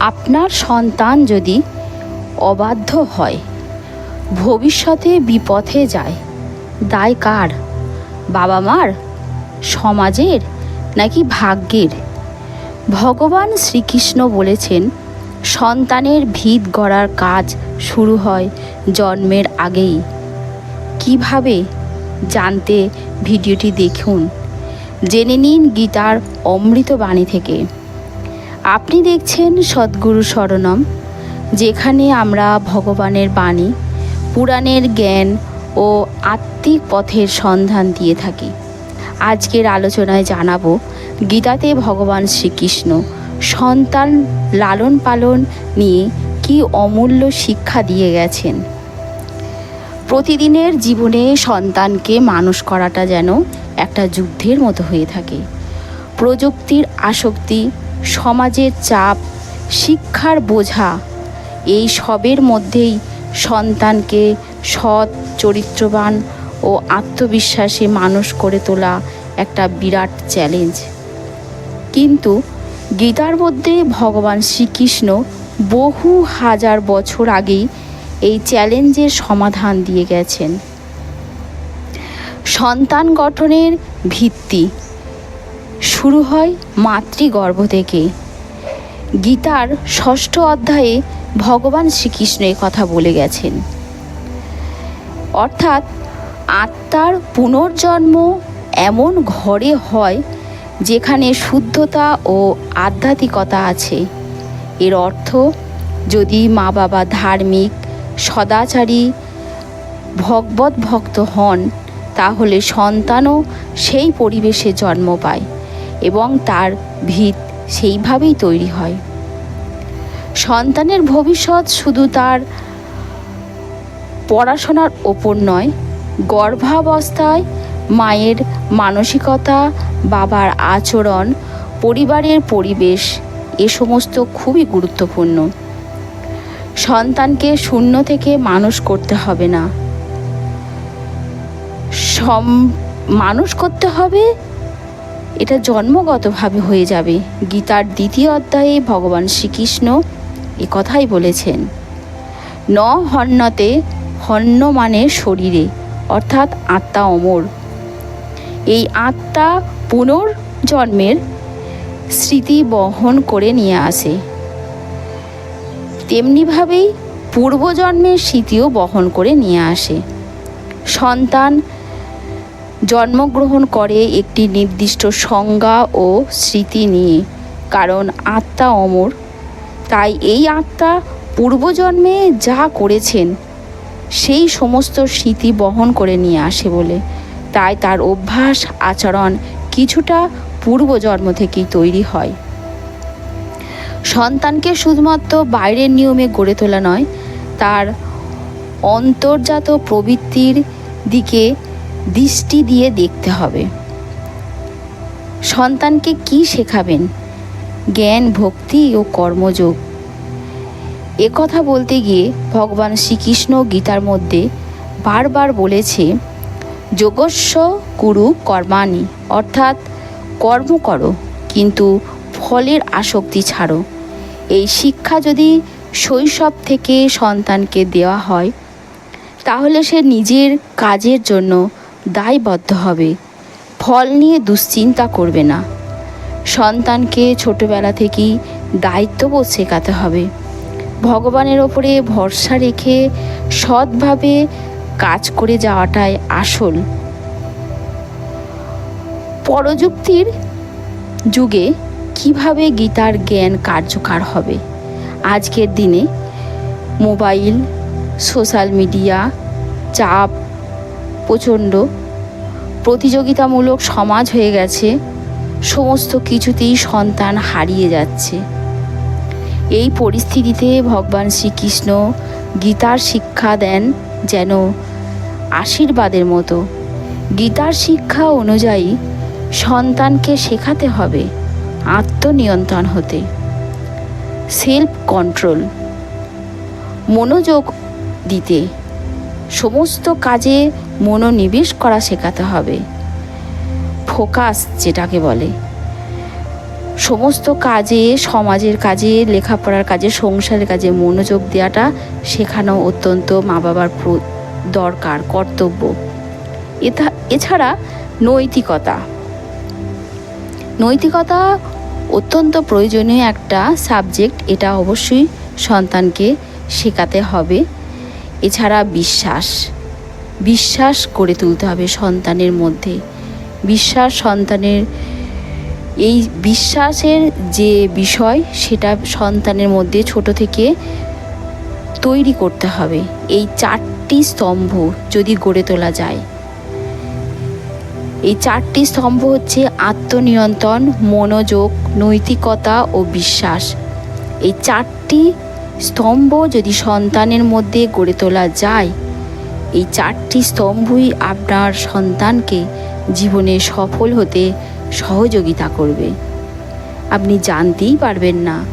আপনার সন্তান যদি অবাধ্য হয়, ভবিষ্যতে বিপথে যায়, দায় কার? বাবা মার সমাজের? নাকি ভাগ্যের? ভগবান শ্রীকৃষ্ণ বলেছেন, সন্তানের ভিত গড়ার কাজ শুরু হয় জন্মের আগেই। কীভাবে? জানতে ভিডিওটি দেখুন। জেনে নিন গীতার অমৃত বাণী থেকে। আপনি দেখছেন সদ্গুরু শরণম, যেখানে আমরা ভগবানের বাণী, পুরাণের জ্ঞান ও আত্মিক পথের সন্ধান দিয়ে থাকি। আজকের আলোচনায় জানাব গীতাতে ভগবান শ্রীকৃষ্ণ সন্তান লালন পালন নিয়ে কি অমূল্য শিক্ষা দিয়ে গেছেন। প্রতিদিনের জীবনে সন্তানকে মানুষ করাটা যেন একটা যুদ্ধের মতো হয়ে থাকে। প্রযুক্তির আসক্তি সমাজের চাপ, শিক্ষার বোঝা, এই সবের মধ্যেই সন্তানকে সৎ, চরিত্রবান ও আত্মবিশ্বাসী মানুষ করে তোলা একটা বিরাট চ্যালেঞ্জ। কিন্তু গীতার মধ্যে ভগবান শ্রীকৃষ্ণ বহু হাজার বছর আগেই এই চ্যালেঞ্জের সমাধান দিয়ে গেছেন। সন্তান গঠনের ভিত্তি শুরু হয় মাতৃগর্ভ থেকে গীতার ষষ্ঠ অধ্যায়ে ভগবান শ্রীকৃষ্ণ এ কথা বলে গেছেন। অর্থাৎ আত্মার পুনর্জন্ম এমন ঘরে হয় যেখানে শুদ্ধতা ও আধ্যাত্মিকতা আছে। এর অর্থ, যদি মা বাবা ধার্মিক, সদাচারী ভগবত ভক্ত হন, তাহলে সন্তানও সেই পরিবেশে জন্ম পায়। এবং তার ভিত সেইভাবেই তৈরি হয়। সন্তানের ভবিষ্যৎ শুধু তার পড়াশোনার ওপর নয়, গর্ভাবস্থায় মায়ের মানসিকতা, বাবার আচরণ, পরিবারের পরিবেশ এ সমস্ত খুবই গুরুত্বপূর্ণ। সন্তানকে শূন্য থেকে মানুষ করতে হবে না। সম মানুষ করতে হবে এটা জন্মগতভাবে হয়ে যাবে। গীতার দ্বিতীয় অধ্যায়ে ভগবান শ্রীকৃষ্ণ এ কথাই বলেছেন, ন হন্যতে হন্য মানে শরীরে, অর্থাৎ আত্মা অমর। এই আত্মা পুনর্জন্মের স্মৃতি বহন করে নিয়ে আসে। তেমনিভাবেই পূর্বজন্মের স্মৃতিও বহন করে নিয়ে আসে। সন্তান জন্মগ্রহণ করে একটি নির্দিষ্ট সংজ্ঞা ও স্মৃতি নিয়ে, কারণ আত্মা অমর। তাই এই আত্মা পূর্বজন্মে যা করেছেন, সেই সমস্ত স্মৃতি বহন করে নিয়ে আসে বলে। তাই তার অভ্যাস, আচরণ কিছুটা পূর্বজন্ম থেকেই তৈরি হয়। সন্তানকে শুধুমাত্র বাইরের নিয়মে গড়ে তোলা নয়, তার অন্তর্জাত প্রবৃত্তির দিকে দৃষ্টি দিয়ে দেখতে হবে। সন্তানকে কি শেখাবেন? জ্ঞান, ভক্তি ও কর্মযোগ। কথা বলতে গিয়ে ভগবান শ্রীকৃষ্ণ গীতার মধ্যে বারবার বলেছে যোগস্ব কুরু কর্মাণি। অর্থাৎ, কর্ম করো, কিন্তু ফলের আসক্তি ছাড়ো। এই শিক্ষা যদি শৈশব থেকে সন্তানকে দেওয়া হয়, তাহলে সে নিজের কাজের জন্য দায়বদ্ধ হবে। ফল নিয়ে দুশ্চিন্তা করবে না। সন্তানকে ছোটবেলা থেকেই দায়িত্ববোধ শেখাতে হবে। ভগবানের ওপরে ভরসা রেখে সৎভাবে কাজ করে যাওয়াটাই আসল। পরযুক্তির যুগে কীভাবে গীতার জ্ঞান কার্যকর হবে? আজকের দিনে মোবাইল, সোশ্যাল মিডিয়া, চাপ, প্রচণ্ড প্রতিযোগিতামূলক সমাজ হয়ে গেছে। সমস্ত কিছুতেই সন্তান হারিয়ে যাচ্ছে। এই পরিস্থিতিতে ভগবান শ্রীকৃষ্ণ গীতার শিক্ষা দেন যেন আশীর্বাদের মতো। গীতার শিক্ষা অনুযায়ী সন্তানকে শেখাতে হবে আত্মনিয়ন্ত্রণ হতে। Self control. মনোযোগ দিতে। সমস্ত কাজে মনোনিবেশ করা শেখাতে হবে। ফোকাস যেটাকে বলে। সমস্ত কাজে, সমাজের কাজে, লেখাপড়ার কাজে, সংসারের কাজে মনোযোগ দেওয়াটা শেখানো অত্যন্ত মা বাবার দরকার, কর্তব্য। এছাড়া নৈতিকতা। নৈতিকতা অত্যন্ত প্রয়োজনীয় একটা সাবজেক্ট, এটা অবশ্যই সন্তানকে শেখাতে হবে। এছাড়া বিশ্বাস। বিশ্বাস গড়ে তুলতে হবে সন্তানের মধ্যে। বিশ্বাস সন্তানের, এই বিশ্বাসের যে বিষয়, সেটা সন্তানের মধ্যে ছোট থেকে তৈরি করতে হবে। এই চারটি স্তম্ভ যদি গড়ে তোলা যায়, এই চারটি স্তম্ভ হচ্ছে আত্মনিয়ন্ত্রণ, মনোযোগ, নৈতিকতা ও বিশ্বাস। এই চারটি স্তম্ভ যদি সন্তানের মধ্যে গড়ে তোলা যায়, এই চারটি স্তম্ভই আপনার সন্তানকে জীবনে সফল হতে সহযোগিতা করবে। আপনি জানতেই পারবেন না,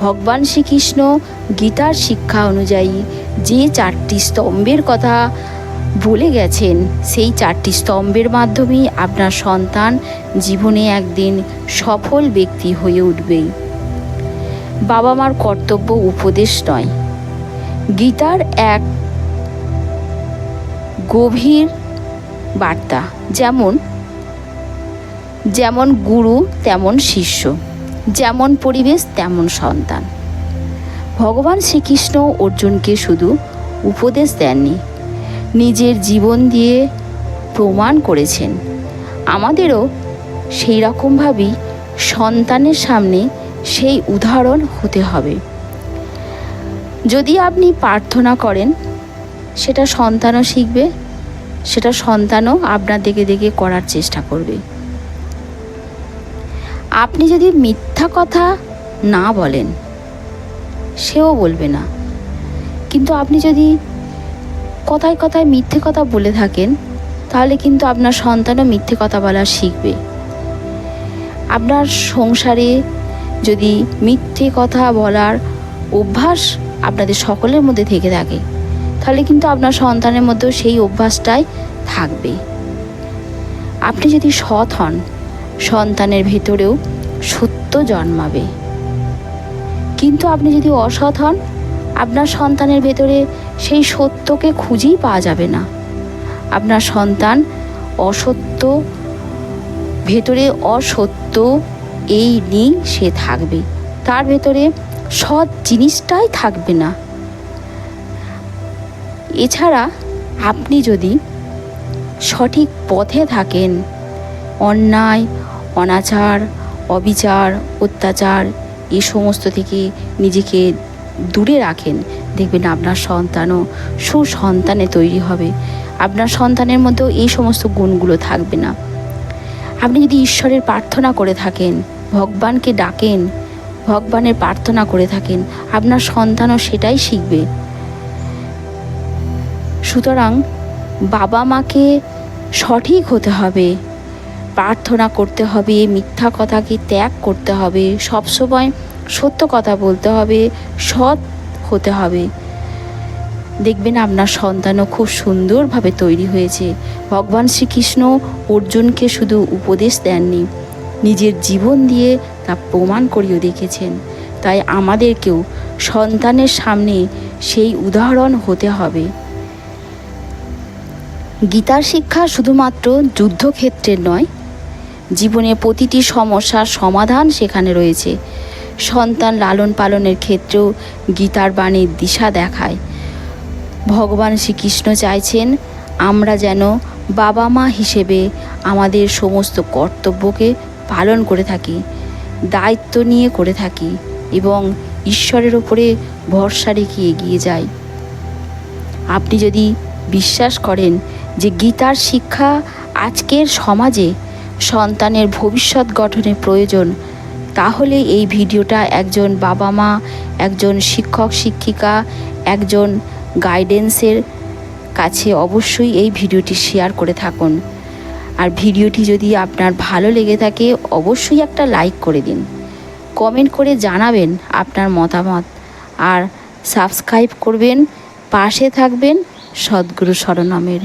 ভগবান শ্রীকৃষ্ণ গীতার শিক্ষা অনুযায়ী যে চারটি স্তম্ভের কথা বলে গেছেন, সেই চারটি স্তম্ভের মাধ্যমেই আপনার সন্তান জীবনে একদিন সফল ব্যক্তি হয়ে উঠবেই। বাবা মার কর্তব্য উপদেশ নয়। গীতার এক গভীর বার্তা, যেমন যেমন গুরু, তেমন শিষ্য, যেমন পরিবেশ, তেমন সন্তান। ভগবান শ্রীকৃষ্ণ অর্জুনকে শুধু উপদেশ দেননি, নিজের জীবন দিয়ে প্রমাণ করেছেন। আমাদেরও সেই রকমভাবেই সন্তানের সামনে সেই উদাহরণ হতে হবে। যদি আপনি প্রার্থনা করেন, সেটা সন্তানও শিখবে, সেটা সন্তানও আপনার দেখে দেখে করার চেষ্টা করবে। আপনি যদি মিথ্যা কথা না বলেন, সেও বলবে না। কিন্তু আপনি যদি কথায় কথায় মিথ্যে কথা বলে থাকেন, তাহলে কিন্তু আপনার সন্তানও মিথ্যে কথা বলা শিখবে। আপনার সংসারে যদি মিথ্যে কথা বলার অভ্যাস আপনাদের সকলের মধ্যে থেকে থাকে, তাহলে কিন্তু আপনার সন্তানের মধ্যেও সেই অভ্যাসটাই থাকবে। আপনি যদি সৎ হন, সন্তানের ভেতরেও সত্য জন্মাবে। কিন্তু আপনি যদি অসৎ হন, আপনার সন্তানের ভেতরে সেই সত্যকে খুঁজেই পাওয়া যাবে না। আপনার সন্তান অসত্য, ভেতরে অসত্য এই নিয়েই সে থাকবে। তার ভেতরে সৎ জিনিসটাই থাকবে না। এছাড়া আপনি যদি সঠিক পথে থাকেন, অন্যায়, অনাচার, অবিচার, অত্যাচার এই সমস্ত থেকে নিজেকে দূরে রাখেন, দেখবেন আপনার সন্তানও সুসন্তানে তৈরি হবে। আপনার সন্তানের মধ্যেও এই সমস্ত গুণগুলো থাকবে না। আপনি যদি ঈশ্বরের প্রার্থনা করে থাকেন ভগবানকে ডাকেন, ভগবানের প্রার্থনা করে থাকেন, আপনার সন্তানও সেটাই শিখবে। সুতরাং বাবা মাকে সঠিক হতে হবে, প্রার্থনা করতে হবে, মিথ্যা কথাকে ত্যাগ করতে হবে, সবসময় সত্য কথা বলতে হবে, সৎ হতে হবে। দেখবেন আপনার সন্তানও খুব সুন্দরভাবে তৈরি হয়েছে। ভগবান শ্রীকৃষ্ণ অর্জুনকে শুধু উপদেশ দেননি নিজের জীবন দিয়ে তা প্রমাণ করিয়ে দেখেছেন। তাই আমাদেরকেও সন্তানের সামনে সেই উদাহরণ হতে হবে। গীতার শিক্ষা শুধুমাত্র যুদ্ধক্ষেত্রের নয়, জীবনে প্রতিটি সমস্যার সমাধান সেখানে রয়েছে। সন্তান লালন পালনের ক্ষেত্রেও গীতার বাণীর দিশা দেখায়। ভগবান শ্রীকৃষ্ণ চাইছেন, আমরা যেন বাবা মা হিসেবে আমাদের সমস্ত কর্তব্যকে পালন করে থাকি, দায়িত্ব নিয়ে করে থাকি এবং ঈশ্বরের ওপরে ভরসা রেখে এগিয়ে যাই। আপনি যদি বিশ্বাস করেন যে গীতার শিক্ষা আজকের সমাজে সন্তানের ভবিষ্যৎ গঠনে প্রয়োজন, তাহলে এই ভিডিওটা একজন বাবা মা একজন শিক্ষক, শিক্ষিকা, একজন গাইডেন্সের কাছে অবশ্যই এই ভিডিওটি শেয়ার করে থাকুন। আর ভিডিওটি যদি আপনার ভালো লেগে থাকে, অবশ্যই একটা লাইক করে দিন। কমেন্ট করে জানাবেন আপনার মতামত। আর সাবস্ক্রাইব করবেন, পাশে থাকবেন সদ্গুরু শরণমের